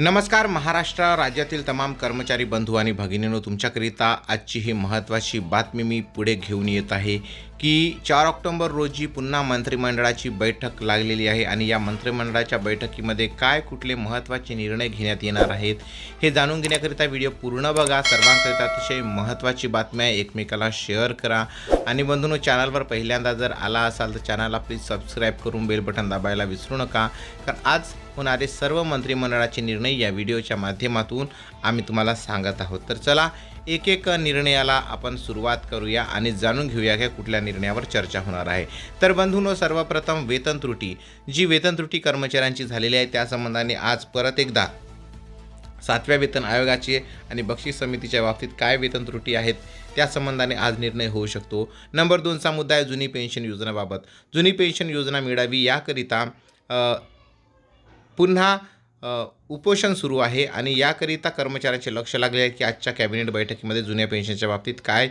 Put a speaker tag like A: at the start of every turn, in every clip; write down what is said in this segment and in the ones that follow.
A: नमस्कार महाराष्ट्र राज्यातील तमाम कर्मचारी बंधू आणि भगिनींनो तुमच्याकरिता आजची ही महत्त्वाची बातमी मी पुढे घेऊन येत आहे. की चार ऑक्टोंबर रोजी पुन्हा मंत्रिमंडळाची बैठक लागलेली आहे आणि या मंत्रिमंडळाच्या बैठकीमध्ये काय कुठले महत्त्वाचे निर्णय घेण्यात येणार आहेत हे जाणून घेण्याकरिता व्हिडिओ पूर्ण बघा. सर्वांकरिता अतिशय महत्त्वाची बातमी आहे. एकमेकाला शेअर करा. आणि बंधून चॅनलवर पहिल्यांदा जर आला असाल तर चॅनलला प्लीज सबस्क्राईब करून बेल बटन दाबायला विसरू नका. कारण आज होणारे सर्व मंत्रिमंडळाचे निर्णय या व्हिडिओच्या माध्यमातून आम्ही तुम्हाला सांगत आहोत. तर चला एक एक निर्णयाला आपण सुरुवात करूया आणि जाणून घेऊया की कुठल्या निर्णयावर चर्चा होणार आहे. तर बंधूंनो सर्वप्रथम वेतन त्रुटी. जी वेतन त्रुटी कर्मचाऱ्यांची झालेली आहे त्या संबंधाने आज परत एकदा सातव्या वेतन आयोगाची आणि बक्षीस समितीच्या बाबतीत काय वेतन त्रुटी आहेत त्या संबंधाने आज निर्णय होऊ शकतो. नंबर दोनचा मुद्दा आहे जुनी पेन्शन योजनाबाबत जुनी पेन्शन योजना मिळावी याकरिता पुन्हा उपोषण सुरू आहे आणि याकरिता कर्मचाऱ्यांचे लक्ष लागले आहे की आजच्या कॅबिनेट बैठकीमध्ये जुन्या पेन्शनच्या बाबतीत काय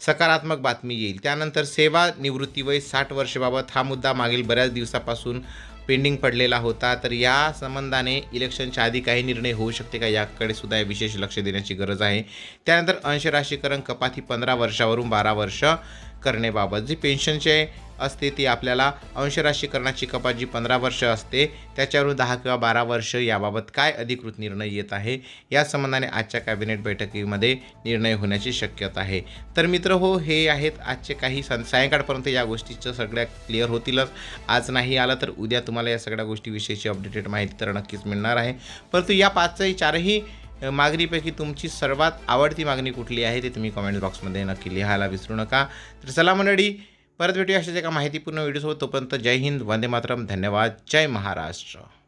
A: सकारात्मक बातमी येईल. त्यानंतर सेवा निवृत्ती वय साठ वर्षेबाबत हा मुद्दा मागील बऱ्याच दिवसापासून पेंडिंग पडलेला होता. तर या संबंधाने इलेक्शनच्या आधी काही निर्णय होऊ शकते का? याकडे सुद्धा विशेष लक्ष देण्याची गरज आहे. त्यानंतर अंशराशीकरण कपात ही पंधरा वर्षावरून बारा वर्ष करण्याबाबत. जी पेन्शनचे असते ती आपल्याला अंशराशीकरणाची कपात जी पंधरा वर्ष असते त्याच्यावरून दहा किंवा बारा वर्ष याबाबत काय अधिकृत निर्णय येत आहे या संबंधाने आजच्या कॅबिनेट बैठकीमध्ये निर्णय होण्याची शक्यता आहे. तर मित्र हो हे आहेत आजचे काही सं सायंकाळपर्यंत या गोष्टीचं सगळ्या क्लिअर होतीलच. आज नाही आलं तर उद्या तुम्हाला या सगळ्या गोष्टीविषयीची अपडेटेड माहिती तर नक्कीच मिळणार आहे. परंतु या पाचही चारही मागणीपैकी तुमची सर्वात आवडती मागणी कुठली आहे ते तुम्ही कमेंट बॉक्समध्ये नक्की लिहायला विसरू नका. तर चला मंडळी परत भेटूया अशाच एका माहितीपूर्ण व्हिडिओसोबत. तोपर्यंत जय हिंद वंदे मातरम. धन्यवाद. जय महाराष्ट्र.